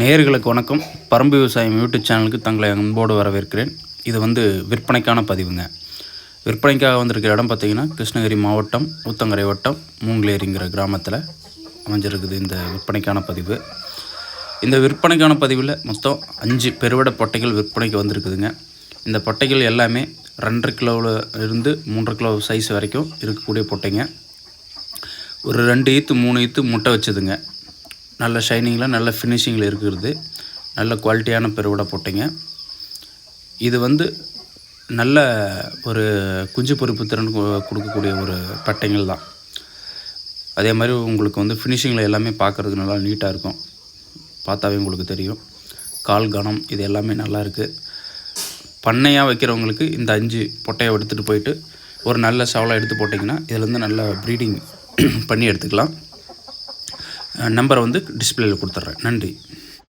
நேர்களுக்கு வணக்கம். பரம்பு விவசாயம் யூடியூப் சேனலுக்கு தங்களை அன்போடு வரவேற்கிறேன். இது வந்து விற்பனைக்கான பதிவுங்க. விற்பனைக்காக வந்திருக்கிற இடம் பார்த்தீங்கன்னா கிருஷ்ணகிரி மாவட்டம் ஊத்தங்கரை வட்டம் மூங்கிலேரிங்கிற கிராமத்தில் அமைஞ்சிருக்குது இந்த விற்பனைக்கான பதிவு. இந்த விற்பனைக்கான பதிவில் மொத்தம் அஞ்சு பெருவிட பொட்டைகள் விற்பனைக்கு வந்திருக்குதுங்க. இந்த பொட்டைகள் எல்லாமே ரெண்டரை கிலோவில் இருந்து மூன்றரை கிலோ சைஸ் வரைக்கும் இருக்கக்கூடிய பொட்டைங்க. ஒரு ரெண்டு ஈத்து மூணு ஈத்து முட்டை வச்சுதுங்க. நல்ல ஷைனிங்கில் நல்ல ஃபினிஷிங்கில் இருக்கிறது. நல்ல குவாலிட்டியான பெருவிட போட்டிங்க. இது வந்து நல்ல ஒரு குஞ்சு பொறுப்பு திறன் கொடுக்கக்கூடிய ஒரு பட்டைங்கள் தான். அதே மாதிரி உங்களுக்கு வந்து ஃபினிஷிங்கில் எல்லாமே பார்க்குறதுக்கு நல்லா நீட்டாக இருக்கும். பார்த்தாவே உங்களுக்கு தெரியும். கால் கணம் இது எல்லாமே நல்லா இருக்குது பண்ணையாக வைக்கிறவங்களுக்கு இந்த அஞ்சு பொட்டையை எடுத்துகிட்டு போயிட்டு ஒரு நல்ல சவலை எடுத்து போட்டிங்கன்னா இதிலேருந்து நல்ல ப்ரீடிங் பண்ணி எடுத்துக்கலாம். நம்பரை வந்து டிஸ்பிளேயில் கொடுத்துட்றேன். நன்றி.